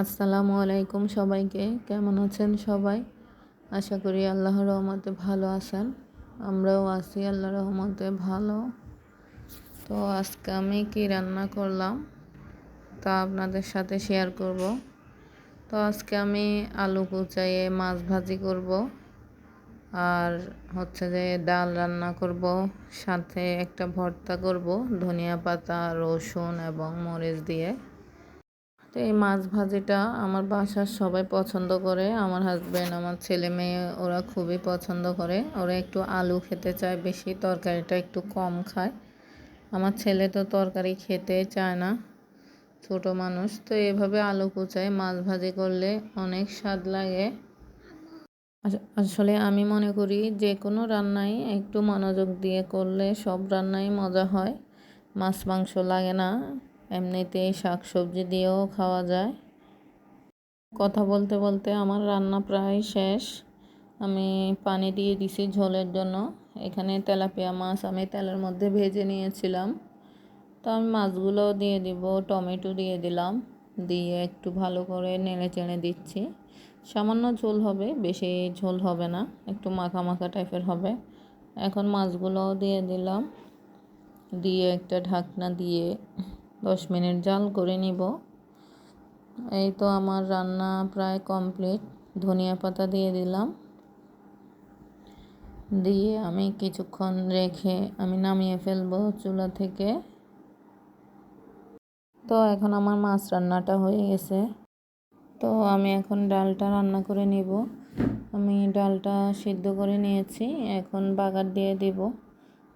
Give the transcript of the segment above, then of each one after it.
আসসালামু আলাইকুম সবাইকে। কেমন আছেন সবাই? আশা করি আল্লাহর রহমতে ভালো আছেন। আমরাও আছি আল্লাহ রহমতে ভালো। তো আজকে আমি কি রান্না করলাম তা আপনাদের সাথে শেয়ার করব। তো আজকে আমি আলু কুচাইয়ে মাছ ভাজি করব আর হচ্ছে যে ডাল রান্না করব, সাথে একটা ভর্তা করব, ধনিয়া পাতা, রসুন এবং মরিচ দিয়ে। তো এই মাছ ভাজিটা আমার বাসার সবাই পছন্দ করে। আমার হাজব্যান্ড আমার ছেলে মেয়ে, ওরা খুবই পছন্দ করে। ওরা একটু আলু খেতে চায় বেশি, তরকারিটা একটু কম খায়। আমার ছেলে তো তরকারি খেতে চায় না, ছোট মানুষ, তো এভাবে আলু কুচায়, মাছ ভাজি করলে অনেক স্বাদ লাগে। আসলে আমি মনে করি যে কোনো রান্নাই একটু মনোযোগ দিয়ে করলে সব রান্নাই মজা হয়। মাছ মাংস লাগে না। এমনিতেই শাক সবজি দিয়েও খাওয়া যায়। কথা বলতে বলতে আমার রান্না প্রায় শেষ। আমি পানি দিয়ে দিছি ঝোলের জন্য। এখানে তেলাপিয়া মাছ আমি তেলের মধ্যে ভেজে নিয়েছিলাম। তো আমি মাছগুলো দিয়ে দিব, টমেটো দিয়ে দিলাম। দিয়ে একটু ভালো করে নেড়ে চেড়ে দিচ্ছি। সামান্য ঝোল হবে, বেশি ঝোল হবে না, একটু মাখা মাখা টাইপের হবে। এখন মাছগুলো দিয়ে দিলাম। দিয়ে একটা ঢাকনা দিয়ে দশ মিনিট জাল করে নিব। এই তো আমার রান্না প্রায় কমপ্লিট। ধনিয়া পাতা দিয়ে দিলাম। দিয়ে আমি কিছুক্ষণ রেখে আমি নামিয়ে ফেলব চুলা থেকে। তো এখন আমার মাছ রান্নাটা হয়ে গেছে। তো আমি এখন ডালটা রান্না করে নিব। আমি ডালটা সিদ্ধ করে নিয়েছি। এখন বাগার দিয়ে দিব।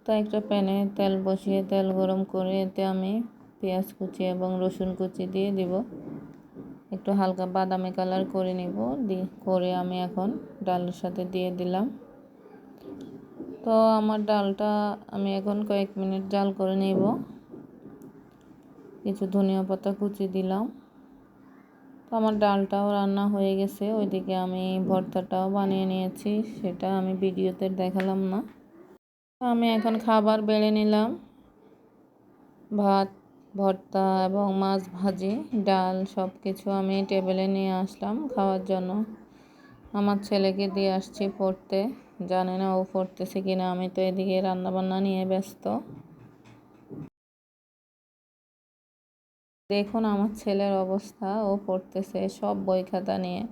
তো একটা প্যানে তেল বসিয়ে তেল গরম করে এতে আমি পেঁয়াজ কুচি এবং রসুন কুচি দিয়ে দিব। একটু হালকা বাদামি কালার করে নিব। করে আমি এখন ডালের সাথে দিয়ে দিলাম। তো আমার ডালটা আমি এখন কয়েক মিনিট জাল করে নেব। কিছু ধনিয়া পাতা কুচি দিলাম। তো আমার ডালটাও রান্না হয়ে গেছে। ওইদিকে আমি ভর্তাটাও বানিয়ে নিয়েছি। সেটা আমি ভিডিওতে দেখালাম না। আমি এখন খাবার বেড়ে নিলাম। ভাত ভর্তা এবং মাছ ভাজি, ডাল সব কিছু আমি টেবিলে নিয়ে আসলাম খাওয়ার জন্য। আমার ছেলেকে দিয়ে আসছি পড়তে। জানে না ও পড়তেছে কিনা। আমি তো এদিকে রান্নাবান্না নিয়ে ব্যস্ত। দেখুন আমার ছেলের অবস্থা। ও পড়তেছে সব বই খাতা নিয়ে।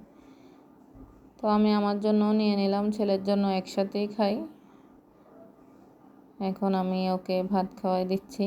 তো আমি আমার জন্য নিয়ে নিলাম, ছেলের জন্য একসাথেই খাই। এখন আমি ওকে ভাত খাওয়াই দিচ্ছি।